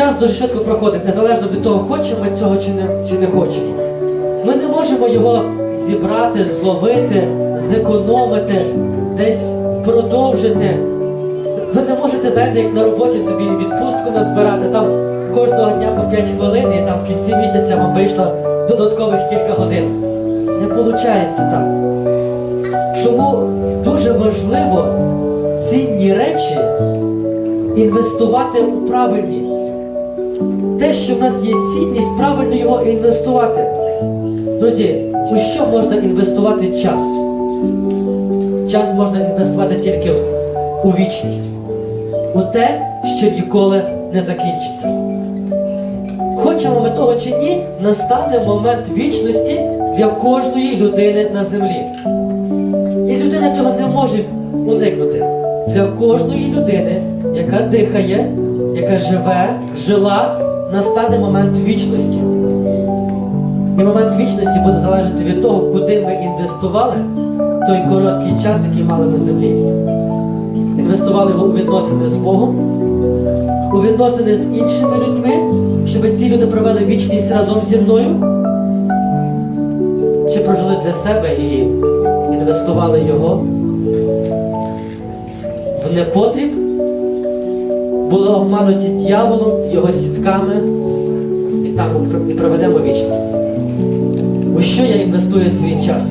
час дуже швидко проходить, незалежно від того, хочемо ми цього чи не, чи не хочемо. Ми не можемо його зібрати, зловити, зекономити, десь продовжити. Ви не можете, знаєте, як на роботі собі відпустку назбирати, там кожного дня по 5 хвилин і там в кінці місяця вам вийшло додаткових кілька годин. Не виходить так. Тому дуже важливо цінні речі інвестувати у правильні. Те, що в нас є цінність, правильно його інвестувати. Друзі, у що можна інвестувати час? Час можна інвестувати тільки у вічність, у те, що ніколи не закінчиться. Хочемо ми того чи ні, настане момент вічності для кожної людини на землі. І людина цього не може уникнути. Для кожної людини, яка дихає, яка живе, жила, настане момент вічності. І момент вічності буде залежати від того, куди ми інвестували той короткий час, який мали на землі. Інвестували у відносини з Богом, у відносини з іншими людьми, щоб ці люди провели вічність разом зі мною. Чи прожили для себе і інвестували його в непотріб, були обмануті дьяволом, його сітками, і там і проведемо вічність. У що я інвестую свій час?